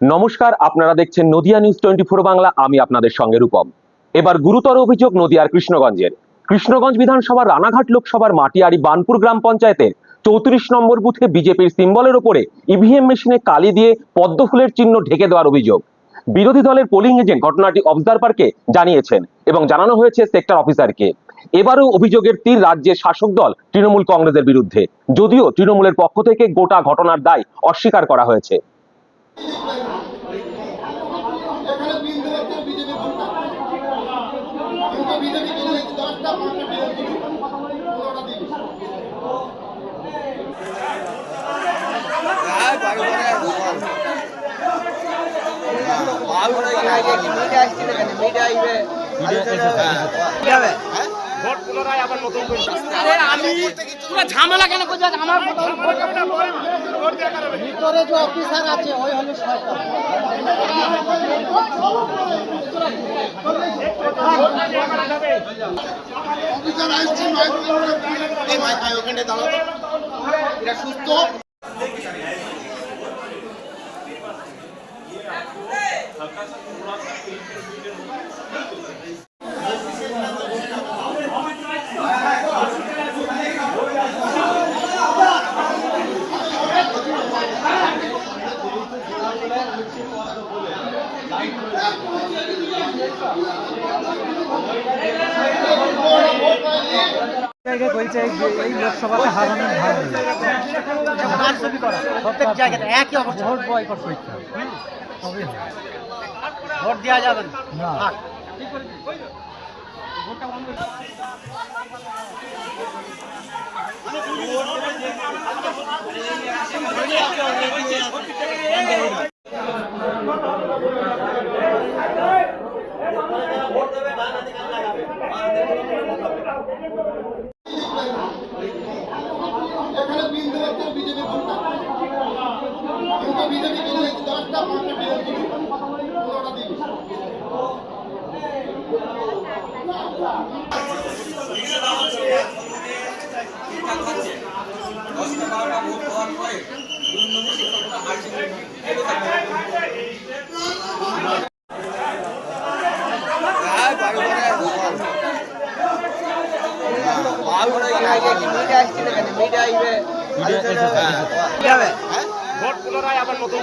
নমস্কার, আপনারা দেখছেন Nadia news twenty four Bangla, আমি আপনাদের সঙ্গে রূপম। এবার গুরুতর অভিযোগ নদিয়ার কৃষ্ণগঞ্জের। কৃষ্ণগঞ্জ বিধানসভার রানাঘাট লোকসভার মাটিয়ারি বানপুর গ্রাম পঞ্চায়েতের চৌত্রিশ নম্বর বুথে বিজেপির সিম্বলের ওপরে ইভিএম মেশিনে কালি দিয়ে পদ্ম ফুলের চিহ্ন ঢেকে দেওয়ার অভিযোগ। বিরোধী দলের পোলিং এজেন্ট ঘটনাটি অবজারভারকে জানিয়েছেন এবং জানানো হয়েছে সেক্টর অফিসারকে। এবারও অভিযোগের তীর রাজ্যের শাসক দল তৃণমূল কংগ্রেসের বিরুদ্ধে। যদিও তৃণমূলের পক্ষ থেকে গোটা ঘটনার দায় অস্বীকার করা হয়েছে। এখানে বিন্দু হচ্ছে বিজেপি ভোটটা কিন্তু বিজেপি যদি দশটা পাঁচটা বিরোধী পনেরোটা দিন আমি ঝামেলা কেন করছি? আমার ভিতরে যে অফিসার আছে ওই হলো সরকার। জায়গায় বলছে এই লোকসভাতে হারানোর প্রত্যেক জায়গাতে একই অবস্থা। ভোট বয়কট করতে। ভোট দেওয়া যাবে না। এখানে বিন্দু বাচ্চার বিজেপি কোনটা কিন্তু বিজেপি কিনে দশটা পাঁচটা বিরোধী পনেরোটা দিন Yeah. আবার নতুন